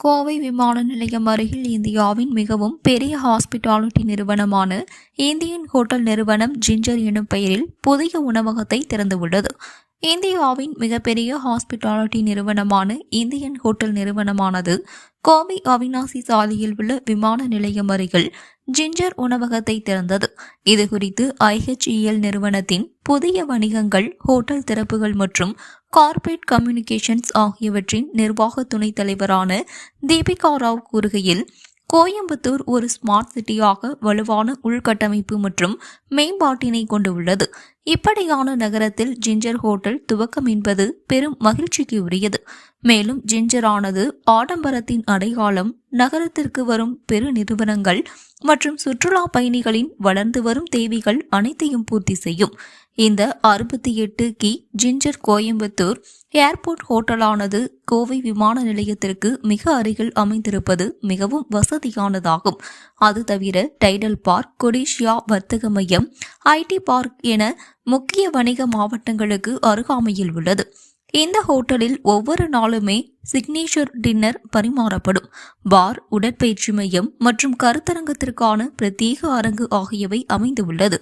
கோவை விமான நிலையம் அருகில் இந்தியாவின் மிகவும் பெரிய ஹாஸ்பிட்டாலிட்டி நிறுவனமான இந்தியன் ஹோட்டல் நிறுவனம் ஜிஞ்சர் எனும் பெயரில் புதிய உணவகத்தை திறந்துள்ளது இந்தியாவின் மிகப்பெரிய ஹாஸ்பிட்டாலிட்டி நிறுவனமான இந்தியன் ஹோட்டல் நிறுவனமானது கோவை அவினாசி சாலையில் உள்ள விமான நிலையம் அருகில் ஜிஞ்சர் உணவகத்தை திறந்தது. இது குறித்து ஐஹெச்இஎல் நிறுவனத்தின் புதிய வணிகங்கள் ஹோட்டல் திறப்புகள் மற்றும் கார்ப்பரேட் கம்யூனிகேஷன்ஸ் ஆகியவற்றின் நிர்வாக துணைத் தலைவரான தீபிகா ராவ் கூறுகையில் கோயம்புத்தூர் ஒரு ஸ்மார்ட் சிட்டியாக வலுவான உள்கட்டமைப்பு மற்றும் மேம்பாட்டினை கொண்டுள்ளது. இப்படியான நகரத்தில் ஜிஞ்சர் ஹோட்டல் துவக்கம் என்பது பெரும் மகிழ்ச்சிக்கு உரியது மேலும் ஜிஞ்சரானது ஆடம்பரத்தின் அடையாளம் நகரத்திற்கு வரும் பெரு நிறுவனங்கள் மற்றும் சுற்றுலா பயணிகளின் வளர்ந்து வரும் தேவைகள் அனைத்தையும் பூர்த்தி செய்யும். இந்த அறுபத்தி எட்டு கி ஜிஞ்சர் கோயம்புத்தூர் ஏர்போர்ட் ஹோட்டலானது கோவை விமான நிலையத்திற்கு மிக அருகில் அமைந்திருப்பது மிகவும் வசதியானதாகும். அது தவிர டைடல் பார்க் கொடிஷியா வர்த்தக மையம் ஐடி பார்க் என முக்கிய வணிக மாவட்டங்களுக்கு அருகாமையில் உள்ளது. இந்த ஹோட்டலில் ஒவ்வொரு நாளுமே சிக்னேச்சர் டின்னர் பரிமாறப்படும். பார் உடற்பயிற்சி மையம் மற்றும் கருத்தரங்கத்திற்கான பிரத்யேக அரங்கு ஆகியவை அமைந்துள்ளது.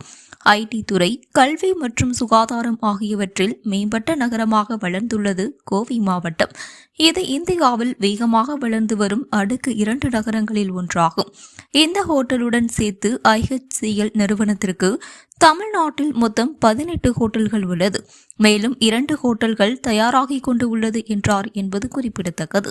ஐடி துறை கல்வி மற்றும் சுகாதாரம் ஆகியவற்றில் மேம்பட்ட நகரமாக வளர்ந்துள்ளது கோவை மாவட்டம். இது இந்தியாவில் வேகமாக வளர்ந்து வரும் அடுக்கு இரண்டு நகரங்களில் ஒன்றாகும். இந்த ஹோட்டலுடன் சேர்த்து ஐஹெச்சிஎல் நிறுவனத்திற்கு தமிழ்நாட்டில் மொத்தம் பதினெட்டு ஹோட்டல்கள் உள்ளது. மேலும் இரண்டு ஹோட்டல்கள் தயாராகிக் கொண்டு உள்ளது என்றார் என்பது குறிப்பிடத்தக்கது